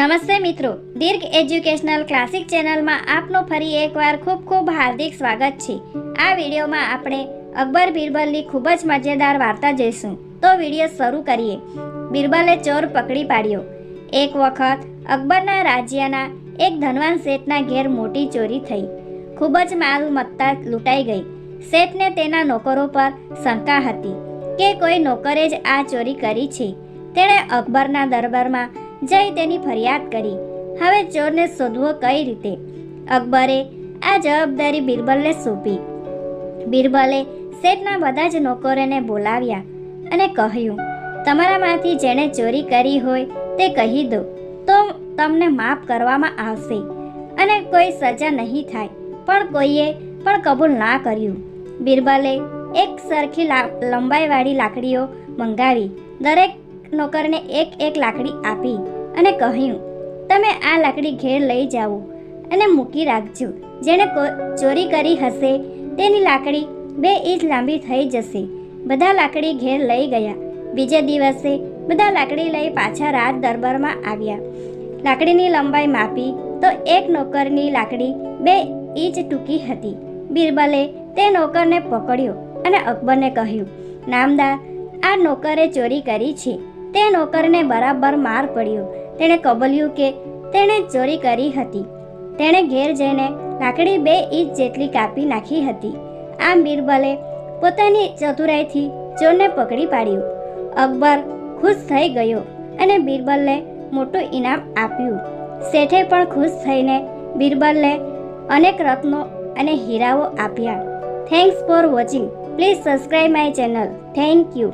નમસ્તે મિત્રો, દીર્ઘ educational classic ચેનલમાં આપનું ફરી એકવાર ખૂબ ખૂબ હાર્દિક સ્વાગત છે. આ વિડીયોમાં આપણે અકબર બિરબલની ખૂબ જ મજેદાર વાર્તા જોઈશું. તો વીડિયો શરૂ કરીએ. બિરબલે ચોર પકડી પાડ્યો. એક વખત અકબરના રાજ્યના એક ધનવાન શેઠના ઘેર મોટી ચોરી થઈ. ખૂબ જ માલમત્તા લૂંટાઈ ગઈ. શેઠને તેના નોકરો પર શંકા હતી કે કોઈ નોકરે જ આ ચોરી કરી છે. તેણે અકબરના દરબારમાં જઈ તેની ફરિયાદ કરી. હવે ચોરને શોધવો કઈ રીતે? અકબરે આ જવાબદારી બિરબલને સોંપી. બિરબલે શેઠના બધા જ નોકરોને બોલાવ્યા અને કહ્યું, તમારામાંથી જેણે ચોરી કરી હોય તે કહી દો, તો તમને માફ કરવામાં આવશે અને કોઈ સજા નહીં થાય, પણ કોઈએ પણ કબૂલ ના કર્યું. બિરબલે એક સરખી લંબાઈવાળી લાકડીઓ મંગાવી. દરેક નોકરને એક એક લાકડી આપી. અને કહ્યું, તમે આ લાકડી ઘેર લઈ જાઓ અને મૂકી રાખજો. જેણે ચોરી કરી હશે, તેની લાકડી બે ઇંચ લાંબી થઈ જશે. બધા લાકડી ઘેર લઈ ગયા. બીજે દિવસે બધા લાકડી લઈ પાછા રાજ દરબારમાં આવ્યા. લાકડીની લંબાઈ માપી તો એક નોકરની લાકડી બે ઇંચ ટૂંકી હતી. બિરબલે તે નોકરને પકડ્યો અને અકબરને કહ્યું, નામદાર, આ નોકરે ચોરી કરી છે. તે નોકરને બરાબર માર પડ્યો. તેણે કબૂલ્યું કે તેણે ચોરી કરી હતી. તેણે ઘેર જઈને લાકડી બે ઇંચ જેટલી કાપી નાખી હતી. આમ બિરબલે પોતાની ચતુરાઈથી ચોરને પકડી પાડ્યો. અકબર ખુશ થઈ ગયો અને બિરબલને મોટું ઇનામ આપ્યું. શેઠે પણ ખુશ થઈને બિરબલને અનેક રત્નો અને હીરાઓ આપ્યા. Thanks for watching please subscribe my channel thank you